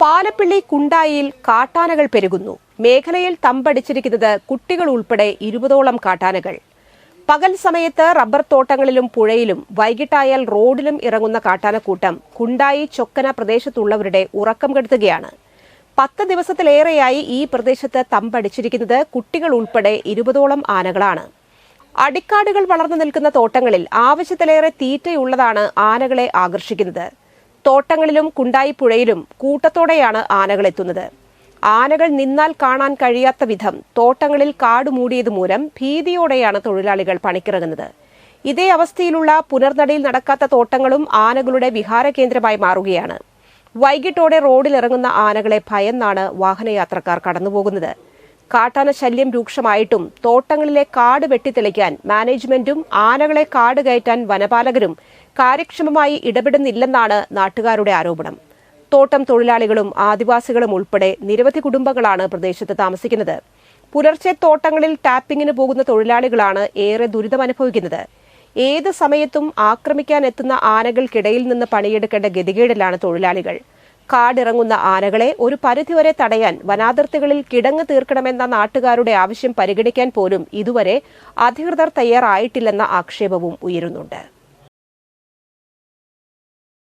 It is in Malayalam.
പാലപ്പിള്ളി കുണ്ടായിയിൽ കാട്ടാനകൾ പെരുകുന്നു. മേഖലയിൽ തമ്പടിച്ചിരിക്കുന്നത് കുട്ടികൾ ഉൾപ്പെടെ ഇരുപതോളം കാട്ടാനകൾ. പകൽ സമയത്ത് റബ്ബർ തോട്ടങ്ങളിലും പുഴയിലും വൈകിട്ടായാൽ റോഡിലും ഇറങ്ങുന്ന കാട്ടാനക്കൂട്ടം കുണ്ടായി ചൊക്കന പ്രദേശത്തുള്ളവരുടെ ഉറക്കം കെടുത്തുകയാണ്. പത്ത് ദിവസത്തിലേറെയായി ഈ പ്രദേശത്ത് തമ്പടിച്ചിരിക്കുന്നത് കുട്ടികൾ ഉൾപ്പെടെ ഇരുപതോളം ആനകളാണ്. അടിക്കാടുകൾ വളർന്നു നിൽക്കുന്ന തോട്ടങ്ങളിൽ ആവശ്യത്തിലേറെ തീറ്റയുള്ളതാണ് ആനകളെ ആകർഷിക്കുന്നത്. തോട്ടങ്ങളിലും കുണ്ടായി പുഴയിലും കൂട്ടത്തോടെയാണ് ആനകൾ എത്തുന്നത്. ആനകൾ നിന്നാൽ കാണാൻ കഴിയാത്ത വിധം തോട്ടങ്ങളിൽ കാട് മൂടിയത് മൂലം ഭീതിയോടെയാണ് തൊഴിലാളികൾ പണിക്കിറങ്ങുന്നത്. ഇതേ അവസ്ഥയിലുള്ള പുനർനടയിൽ നടക്കാത്ത തോട്ടങ്ങളും ആനകളുടെ വിഹാര കേന്ദ്രമായി മാറുകയാണ്. വൈകിട്ടോടെ റോഡിലിറങ്ങുന്ന ആനകളെ ഭയന്നാണ് വാഹനയാത്രക്കാർ കടന്നുപോകുന്നത്. കാട്ടാന ശല്യം രൂക്ഷമായിട്ടും തോട്ടങ്ങളിലെ കാട് വെട്ടിത്തെളിക്കാൻ മാനേജ്മെന്റും ആനകളെ കാട് കയറ്റാൻ വനപാലകരും കാര്യക്ഷമമായി ഇടപെടുന്നില്ലെന്നാണ് നാട്ടുകാരുടെ ആരോപണം. തോട്ടം തൊഴിലാളികളും ആദിവാസികളും ഉൾപ്പെടെ നിരവധി കുടുംബങ്ങളാണ് പ്രദേശത്ത് താമസിക്കുന്നത്. പുലർച്ചെ തോട്ടങ്ങളിൽ ടാപ്പിംഗിന് പോകുന്ന തൊഴിലാളികളാണ് ഏറെ ദുരിതമനുഭവിക്കുന്നത്. ഏത് സമയത്തും ആക്രമിക്കാൻ എത്തുന്ന ആനകൾക്കിടയിൽ നിന്ന് പണിയെടുക്കേണ്ട ഗതികേടിലാണ് തൊഴിലാളികൾ. കാടിറങ്ങുന്ന ആനകളെ ഒരു പരിധിവരെ തടയാൻ വനാതിർത്തികളിൽ കിടങ്ങ് തീർക്കണമെന്ന നാട്ടുകാരുടെ ആവശ്യം പരിഗണിക്കാൻ പോലും ഇതുവരെ അധികൃതർ തയ്യാറായിട്ടില്ലെന്ന ആക്ഷേപവും ഉയരുന്നുണ്ട്.